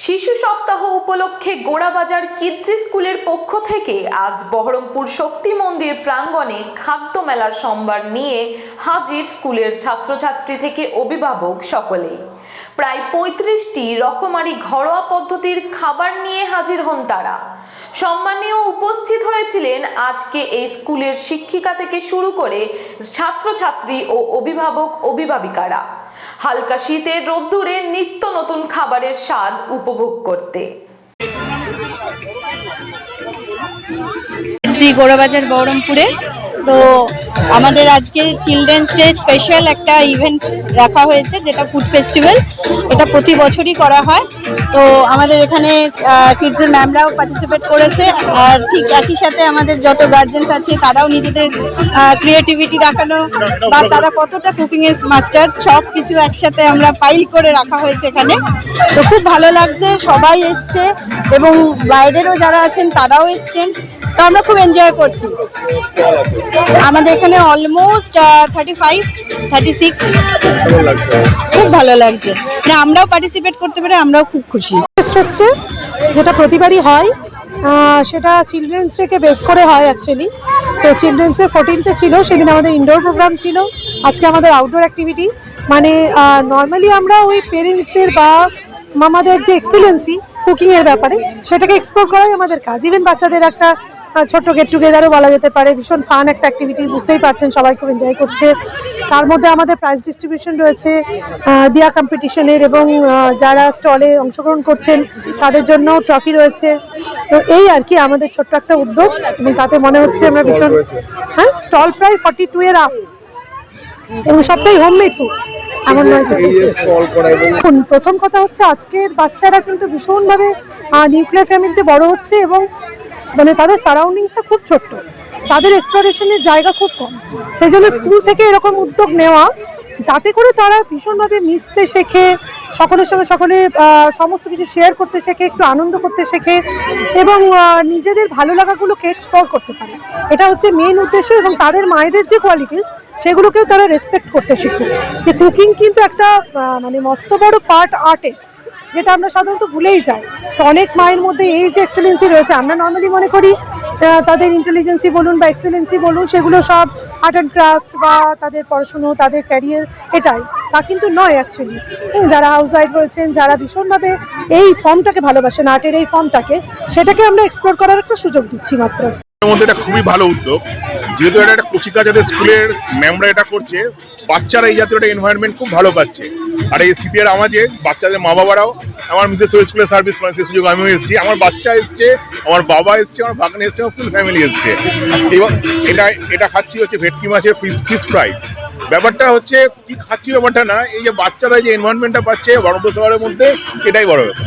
শিশু সপ্তাহ উপলক্ষে গোড়াবাজার কিডজি স্কুলের পক্ষ থেকে আজ বহরমপুর শক্তি মন্দির প্রাঙ্গণে খাদ্য মেলার সম্ভার নিয়ে হাজির স্কুলের ছাত্রছাত্রী থেকে অভিভাবক সকলেই। প্রায় পঁয়ত্রিশটি রকমারি ঘরোয়া পদ্ধতির খাবার নিয়ে হাজির হন তারা। সম্মানীয় উপস্থিত হয়েছিলেন আজকে এই স্কুলের শিক্ষিকা থেকে শুরু করে ছাত্রছাত্রী ও অভিভাবক অভিভাবিকারা হালকা শীতের রোদ্দুরে নিত্য নতুন খাবারের স্বাদ উপভোগ করতে। শ্রী গোড়াবাজার বহরমপুরে তো আমাদের আজকে চিলড্রেন্স ডে স্পেশাল একটা ইভেন্ট রাখা হয়েছে, যেটা ফুড ফেস্টিভ্যাল এটা প্রতি বছরই করা হয়। তো আমাদের এখানে কিডসের ম্যামরাও পার্টিসিপেট করেছে। আর ঠিক একই সাথে আমাদের যত গার্জেন্স আছে, তারাও নিজেদের ক্রিয়েটিভিটি দেখানো বা তারা কতটা কুকিংয়ের মাস্টার সব কিছু একসাথে আমরা ফাইল করে রাখা হয়েছে এখানে। তো খুব ভালো লাগছে, সবাই এসছে এবং বাইরেরও যারা আছেন, তারাও এসছেন। তো আমরা খুব এনজয় করছি। আমাদের এখানে almost thirty five thirty six খুব ভালো লাগছে। মানে আমরাও পার্টিসিপেট করতে পেরে আমরাও খুব খুশি। হচ্ছে, যেটা প্রতিবারই হয় সেটা চিলড্রেন্স ডেকে বেস করে হয় অ্যাকচুয়ালি তো চিলড্রেন্সের ফোরটিনতে ছিল, সেদিন আমাদের ইনডোর প্রোগ্রাম ছিল। আজকে আমাদের আউটডোর অ্যাক্টিভিটি মানে নর্মালি আমরা ওই পেরেন্টসদের বা মামাদের যে এক্সেলেন্সি কুকিংয়ের ব্যাপারে, সেটাকে এক্সপ্লোর করাই আমাদের কাজ। ইভেন বাচ্চাদের একটা ছোট্ট গেট টুগেদারও বলা যেতে পারে। ভীষণ ফান একটা অ্যাক্টিভিটি বুঝতেই পারছেন সবাই খুব এনজয় করছে। তার মধ্যে আমাদের প্রাইজ ডিস্ট্রিবিউশন রয়েছে দিয়া কম্পিটিশনের এবং যারা স্টলে অংশগ্রহণ করছেন তাদের জন্য ট্রফি রয়েছে। তো এই আর কি আমাদের ছোট্ট একটা উদ্যোগ এবং তাতে মনে হচ্ছে আমরা ভীষণ হ্যাঁ স্টল প্রায় ফর্টি টু এর আপ এবং সবটাই হোমমেড ফুড এমন নয় দেখুন প্রথম কথা হচ্ছে আজকের বাচ্চারা কিন্তু ভীষণভাবে নিউক্লিয়ার ফ্যামিলিতে বড় হচ্ছে এবং মানে তাদের সারাউন্ডিংসটা খুব ছোট্ট। তাদের এক্সপ্লোরেশনের জায়গা খুব কম। সেই জন্য স্কুল থেকে এরকম উদ্যোগ নেওয়া, যাতে করে তারা ভীষণভাবে মিশতে শেখে, সকলের সঙ্গে সকলে সমস্ত কিছু শেয়ার করতে শেখে, একটু আনন্দ করতে শেখে এবং নিজেদের ভালো লাগাগুলোকে এক্সপ্লোর করতে পারে। এটা হচ্ছে মেন উদ্দেশ্য এবং তাদের মায়েদের যে কোয়ালিটিস সেগুলোকেও তারা রেসপেক্ট করতে শিখুক। যে কুকিং কিন্তু একটা মানে মস্ত বড় পার্ট আর্টের যেটা আমরা সাধারণত ভুলেই যাই। তো অনেক মায়ের মধ্যে এই যে এক্সেলেন্সি রয়েছে, আমরা নর্মালি মনে করি তাদের ইন্টেলিজেন্সি বলুন বা এক্সেলেন্সি বলুন, সেগুলো সব আর্ট অ্যান্ড ক্রাফট বা তাদের পড়াশুনো, তাদের ক্যারিয়ার এটাই। তা কিন্তু নয় অ্যাকচুয়ালি যারা হাউস ওয়াইফ রয়েছেন, যারা ভীষণভাবে এই ফর্মটাকে ভালোবাসেন আর্টের এই ফর্মটাকে সেটাকে আমরা এক্সপ্লোর করার একটা সুযোগ দিচ্ছি মাত্র। মধ্যে এটা খুবই ভালো উদ্যোগ। যেহেতু এটা একটা কচিকা যাদের স্কুলের ম্যামরা এটা করছে, বাচ্চারা এই জাতীয় একটা এনভায়রনমেন্ট খুব ভালো পাচ্ছে। আর এই শীতের আমাজে বাচ্চাদের মা বাবারাও আমার মিসেস ওই স্কুলে সার্ভিস করে, সেই সুযোগ আমিও এসেছি। আমার বাচ্চা এসছে, আমার বাবা এসছে, আমার বাগানে এসছে, আমার ফুল ফ্যামিলি এসছে। এবং এটা এটা খাচ্ছি হচ্ছে ভেটকি মাছের ফিস ফিস ফ্রাই ব্যাপারটা হচ্ছে, কি খাচ্ছি ব্যাপারটা না, এই যে বাচ্চারা যে এনভায়রনমেন্টটা পাচ্ছে শহরের মধ্যে, এটাই বড় ব্যাপার।